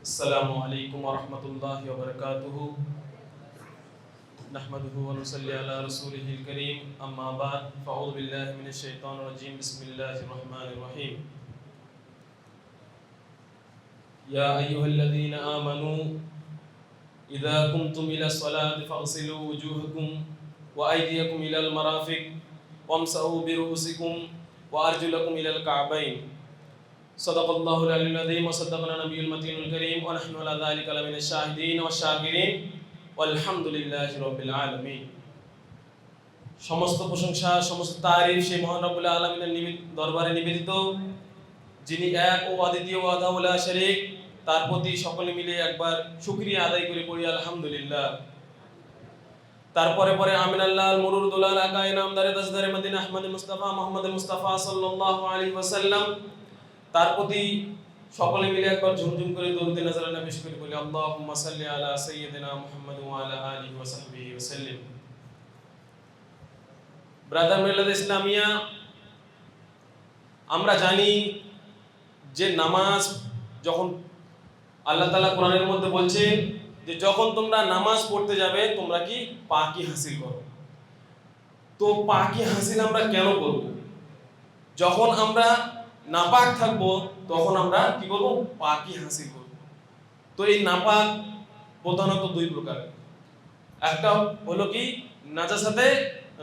السلام عليكم ورحمة الله وبركاته. نحمده ونصلي على رسوله الكريم. أما بعد فأعوذ بالله من الشيطان الرجيم. بسم الله الرحمن الرحيم. يا أيها الذين آمنوا إذا قمتم إلى الصلاة فاغسلوا وجوهكم وأيديكم إلى المرافق وامسحوا برؤوسكم وأرجلكم إلى الكعبين. صدق الله العلي العظيم وصدقنا نبي المتين الكريم ونحن على ذلك لمن الشاهدين والشاكرين والحمد لله رب العالمين সমস্ত প্রশংসা সমস্ত তারিফ সেই মহান রব্বুল আলমিনের নিবে- দরবারে নিবেদিত যিনি এক ও অদ্বিতীয় ওয়াদাউলা শরীক তার প্রতি সকলে মিলে একবার শুকরিয়া আদায় করে পড়ি আলহামদুলিল্লাহ তারপরে পরে আমিন আল্লাহ মুরুর দুলাল আকাই নামদারে দাসদারে মদিনা আহমদ মুস্তাফা মোহাম্মদ মুস্তাফা সাল্লাল্লাহু আলাইহি ওয়াসাল্লাম তার প্রতি সকলে মিলে একবার ঝুমঝুম করে দরুদে নাজারানা পেশ করে বলি, আল্লাহুম্মা সাল্লি আলা সাইয়্যিদিনা মুহাম্মদ ওয়া আলা আলিহি ওয়া সাহবিহি ওয়া সাল্লিম। ব্রাদার মিল্লাত ইসলামিয়া, আমরা জানি যে নামাজ যখন আল্লাহ তাআলা কোরআনের মধ্যে বলছেন যে যখন তোমরা নামাজ পড়তে যাবে, তোমরা কি পাকি হাসিল করো? তো পাকি হাসিল আমরা কেন করব? যখন আমরা নাপাক থাকব, তখন আমরা কি করব? পাকি হাসিল করব। তো এই নাপাক প্রধানত দুই প্রকার। একটা হলো কি? নাজাসাতে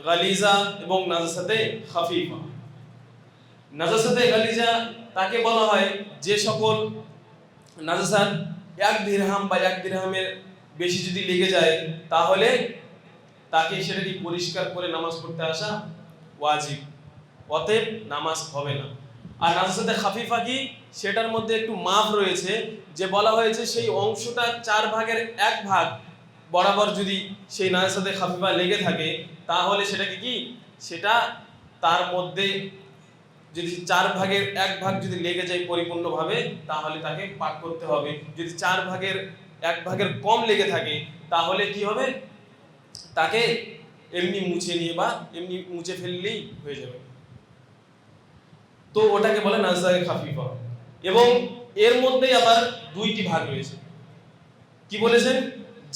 গালিজা এবং নাজাসাতে খাফিফা। নাজাসাতে গালিজা তাকে বলা হয় যে সকল নাজাসাত এক দিরহাম বা এক দিরহামের বেশি যদি লেগে যায়, তাহলে তাকে সেটাকে পরিষ্কার করে নামাজ পড়তে আসা? ওয়াজিব। অতএব নামাজ হবে না। আর নাজাসাতে খাফিফা কি সেটার মধ্যে একটু মাপ রয়েছে, যে বলা হয়েছে সেই অংশটা চার ভাগের এক ভাগ বরাবর যদি সেই নাজাসাতে খাফিফা লেগে থাকে, তাহলে সেটাকে কি? সেটা তার মধ্যে যদি চার ভাগের এক ভাগ যদি লেগে যায় পরিপূর্ণভাবে, তাহলে তাকে পাক করতে হবে। যদি চার ভাগের এক ভাগের কম লেগে থাকে, তাহলে কি হবে? তাকে এমনি মুছে নিয়ে বা এমনি মুছে ফেললেই হয়ে যাবে। তো ওটাকে বলে নাজদাকে খাফিফা এবং এর মধ্যেই আবার দুইটি ভাগ রয়েছে। কি বলেছেন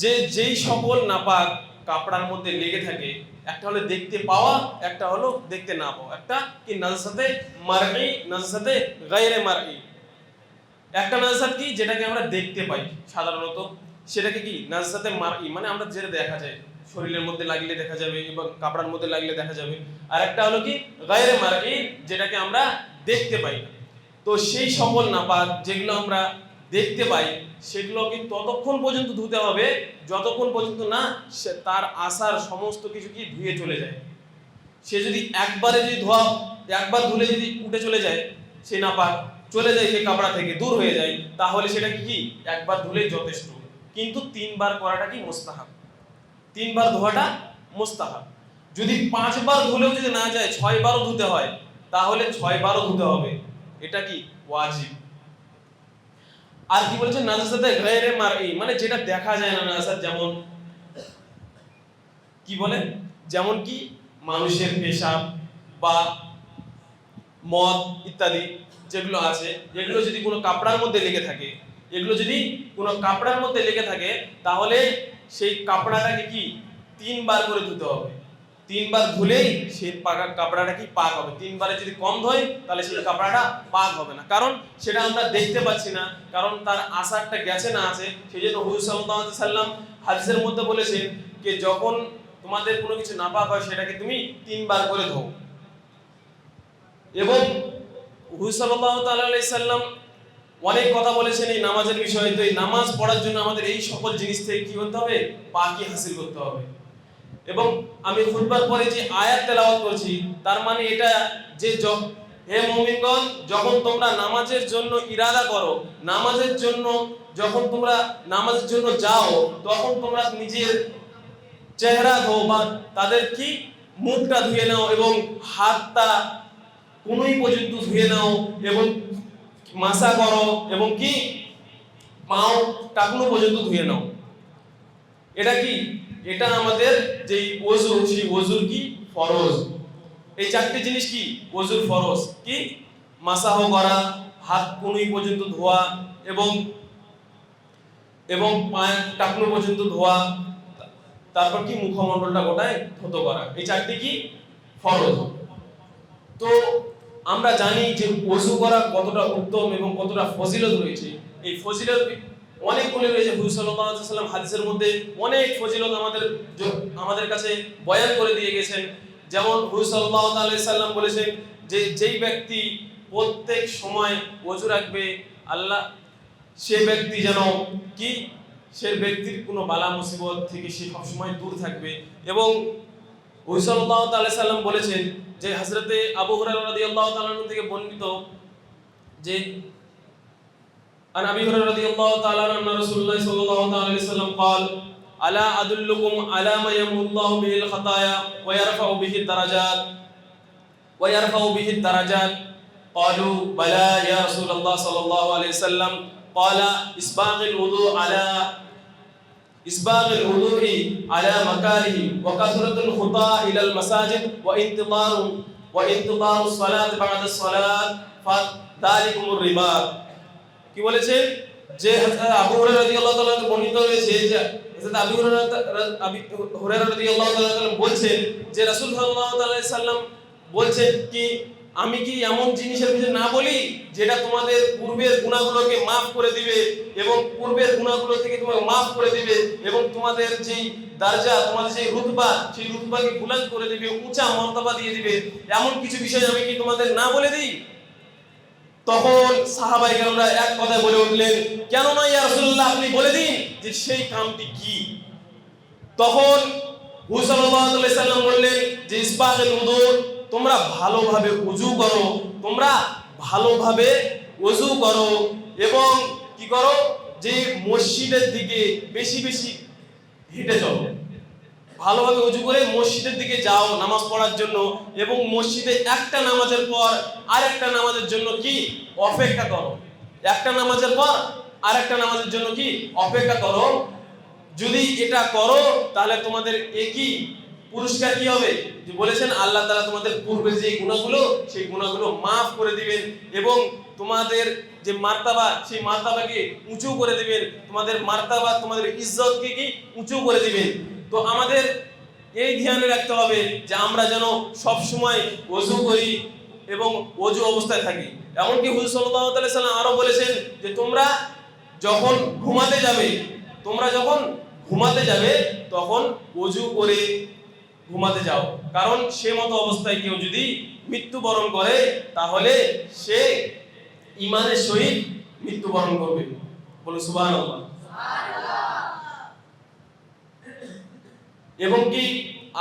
যে যেই সকল নাপাক কাপড়ার মধ্যে লেগে থাকে, একটা হলো দেখতে পাওয়া, একটা হলো দেখতে না পাওয়া। একটা কি নাজাসাতে মারই নাজাসাতে গায়রে মারই একটা নাজাসাত কি? যেটাকে আমরা দেখতে পাই সাধারণত। সেটাকে কি? নাজাসাতে মারই মানে আমরা যেটা দেখা যায় শরীরের মধ্যে লাগলে দেখা যাবে এবং কাপড়ার মধ্যে লাগলে দেখা যাবে। আর একটা হলো কি? গায়রে মারই যেটাকে আমরা দেখতে পাই। তো সেই সকল নাপাক যেগুলো আমরা দেখতে পাই সেগুলোকে ততক্ষণ পর্যন্ত ধুতে হবে? যতক্ষণ পর্যন্ত না, সে তার আসার সমস্ত কিছু কি ধুয়ে চলে যায়। সে যদি একবারে যদি ধোয়া, একবার ধুলে যদি উঠে চলে যায় সে নাপাক চলে যায় সেই কাপড়া থেকে, দূর হয়ে যায়, তাহলে সেটা কি? একবার ধুলেই যথেষ্ট। কিন্তু তিনবার করাটা কি মোস্তাহাব? তিনবার ধোয়াটা মোস্তাহাব। যদি পাঁচবার ধুলেও যদি না যায়, ছয়বারও ধুতে হয়, তাহলে ছয়বারও ধুতে হবে। এটা কি? ওয়াজিব। আর কি বলেছে নাজাসাতে গায়রে মারই মানে যেটা দেখা যায় না নাজাসাত যেমন কি বলে? যেমন কি? মানুষের পেশাব বা মদ ইত্যাদি যেগুলো আছে, এগুলো যদি কোনো কাপড়ার মধ্যে লেগে থাকে, এগুলো যদি কোনো কাপড়ার মধ্যে লেগে থাকে, তাহলে সেই কাপড়াটাকে কি তিনবার করে ধুতে হবে। তিনবার ধুলেই সেই পাকা কাপড়াটা কি পাক হবে। তিনবারে যদি কম ধোয় তাহলে সেই কাপড়াটা পাক হবে না। কারণ সেটা আমরা দেখতে পাচ্ছি না। কারণ তার আসারটা গেছে না আছে, সেই জন্য হুজুর সাল্লাম হাদিসের মধ্যে বলেছেন যে, যখন তোমাদের কোনো কিছু নাপাক হয়, সেটাকে তুমি তিনবার করে ধোও। এবং হুজুর সাল্লাল্লাহু তাআলা আলাইহি সাল্লাম অনেক কথা বলেছেন এই নামাজের বিষয়ে, তো এই নামাজ পড়ার জন্য আমাদের এই সকল জিনিস থেকে কি করতে হবে? পাকি হাসিল করতে হবে। এবং আমি খুতবার পরে যে আয়াত তেলাওয়াত করছি, তার মানে এটা য- হে মুমিনগণ, যখন তোমরা নামাজের জন্য ইরাদা করো, নামাজের জন্য যখন তোমরা নামাজের জন্য যাও, তখন তোমরা নিজের চেহারা ধো বা তাদের কি? মুখটা ধুয়ে নাও এবং হাতটা কোনোই পর্যন্ত ধুয়ে নাও এবং মাসা করো এবং কি? পাও টাকুনো পর্যন্ত ধুয়ে নাও। এটা কি? এটা আমাদের যেই ওজু সেই ওজুর কি? ফরজ। এই চারটি জিনিস কি? ওজুর, ফরজ। কি? মাসাহ করা, হাত কুনুই পর্যন্ত ধোয়া এবং এবং পায়ের টাকনু পর্যন্ত ধোয়া, তারপর কি মুখমণ্ডলটা গোটায় ধুতো করা। এই চারটি কি? ফরজ। আমরা জানি যে ওযু করা কতটা উত্তম এবং কতটা ফজিলত রয়েছে। এই ফজিলত অনেকগুলো রয়েছে। হুজুর সাল্লাম হাদিসের মধ্যে অনেক ফজিলত আমাদের আমাদের কাছে বয়ান করে দিয়ে গেছেন। যেমন হুজুর আলাইহি সাল্লাম বলেছেন যে, যেই ব্যক্তি প্রত্যেক সময় ওযু রাখবে, আল্লাহ সে ব্যক্তি যেন কি? সে ব্যক্তির কোনো বালা মুসিবত থেকে সে সবসময় দূর থাকবে। এবং হুজুর সাল্লাল্লাহু আলাইহি সাল্লাম বলেছেন যে হযরতে আবু হুরায়রা রাদিয়াল্লাহু তাআলা আনহু থেকে বর্ণিত যে عن ابي هريره رضي الله تعالى عنه ان رسول الله صلى الله عليه وسلم قال الا ادلكم على ما يمحو الله به الخطايا ويرفع به الدرجات ويرفع به الدرجات قالوا بلى يا رسول الله صلى الله عليه وسلم قال اسباغ الوضوء على إسباغ الوضوء على مكاره وكثرة الخطى إلى المساجد وانتظار وانتظار الصلاة بعد الصلاة فذلكم الرباط কি বলেছে যে হযরত আবু হুরায়রা রাদিয়াল্লাহু তাআলা বর্ণিত রয়েছে যে হযরত আবু হুরায়রা আবু হুরায়রা রাদিয়াল্লাহু তাআলা বলছেন যে রাসূল সাল্লাল্লাহু আলাইহি সাল্লাম বলছেন কি আমি কি এমন জিনিসের বিষয়ে না বলি যেটা তোমাদের পূর্বের গুনাহগুলোকে মাফ করে দিবে এবং পূর্বের গুনাহগুলো থেকে তোমাকে মাফ করে দিবে এবং তোমাদের যেই দারজা, তোমাদের যেই রুতবা, সেই রুতবাকে বুলন্দ করে দিবে, উঁচা মর্তবা দিয়ে দিবে, এমন কিছু বিষয় আমি কি তোমাদের না বলে দিই? তখন সাহাবাই কেরামরা এক কথায় বলে উঠলেন কেন না ইয়া রাসূলুল্লাহ, আপনি বলে দিন যে সেই কামটি কি? তখন আলাইহি সাল্লাম বললেন যে ইসবাগের উযু তোমরা ভালোভাবে উযু করো, তোমরা ভালোভাবে ওযু করো এবং কি করো? যে মসজিদের দিকে বেশি বেশি হেঁটে চলো। ভালোভাবে উজু করে মসজিদের দিকে যাও নামাজ পড়ার জন্য এবং মসজিদে একটা নামাজের পর আরেকটা নামাজের জন্য কি? অপেক্ষা করো। একটা নামাজের পর আরেকটা নামাজের জন্য কি? অপেক্ষা করো। যদি এটা করো, তাহলে তোমাদের একই পুরস্কার কি হবে? যে বলেছেন, আল্লাহ তাআলা তোমাদের পূর্বের যে গুণাগুলো, সেই গুণাগুলো মাফ করে দিবেন এবং তোমাদের যে মার্তাবা, সেই মার্তাবাকে উঁচু করে দিবেন। তোমাদের মার্তাবা, তোমাদের ইজ্জতকে কি? উঁচু করে দিবেন। তো আমাদের এই ধ্যানে রাখতে হবে যে আমরা যেন সব সময় ওযু করি এবং অজু অবস্থায় থাকি। এমনকি হুজুর আলাইহি সাল্লাম আরও বলেছেন যে তোমরা যখন ঘুমাতে যাবে, তোমরা যখন ঘুমাতে যাবে, তখন অজু করে ঘুমাতে যাও। কারণ সে মতো অবস্থায় কেউ যদি মৃত্যুবরণ করে, তাহলে সে ইমানের সহিত মৃত্যুবরণ করবে। বলো, সুবহানাল্লাহ। এবং কি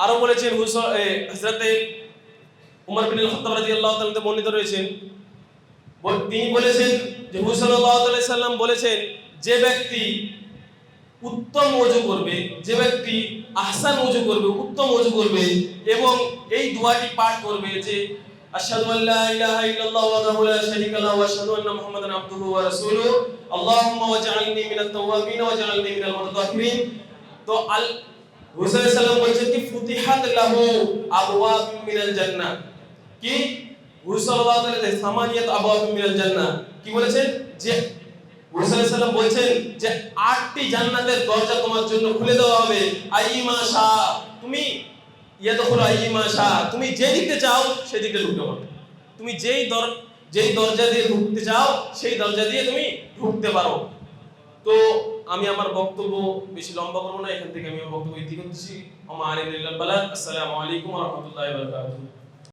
আরও বলেছেন হযরতে উমর বিন খাত্তাব রাদিয়াল্লাহু তাআলা বর্ণিত রয়েছেন তিনি বলেছেন যে হুজুর সাল্লাল্লাহু সাল্লাম বলেছেন, যে ব্যক্তি উত্তম ওযু করবে, যে ব্যক্তি আহসান ওযু করবে, উত্তম ওযু করবে এবং এই দোয়াটি পাঠ করবে যে আশহাদু আল্লা ইলাহা ইল্লাল্লাহু ওয়াহদাহু লা শারীকা লাহু ওয়া আন্না মুহাম্মাদান আবদুহু ওয়া রাসূলুহু। আল্লাহুম্মা ওয়াজআলনি মিনাত তাওয়াবিন ওয়াজআলনি মিনাল তো আল হুসাইন সাল্লাম বলছেন কি, ফুতিহাত লাহু আবওয়াব মিনাল জান্নাহ। কি? হুজুর সাল্লাল্লাহু আলাইহি সামানিয়াত আবওয়াব মিনাল জান্নাহ। কি বলেছেন? যে হুসাইন বলছেন যে আটটি জান্নাতের দরজা তোমার জন্য খুলে দেওয়া হবে। আইমা শাহ তুমি ইয়াদখুলু আইমা শাহ তুমি যে দিকে চাও সেই দিকে ঢুকতে পারো। তুমি যেই দর, যেই দরজা দিয়ে ঢুকতে চাও সেই দরজা দিয়ে তুমি ঢুকতে পারো। তো আমি আমার বক্তব্য বেশি লম্বা করব না, এখান থেকে আমি বক্তব্য ইতি করতেছি আমার আসসালামু আলাইকুম রাহমাতুল্লাহি বারাকাতুহু।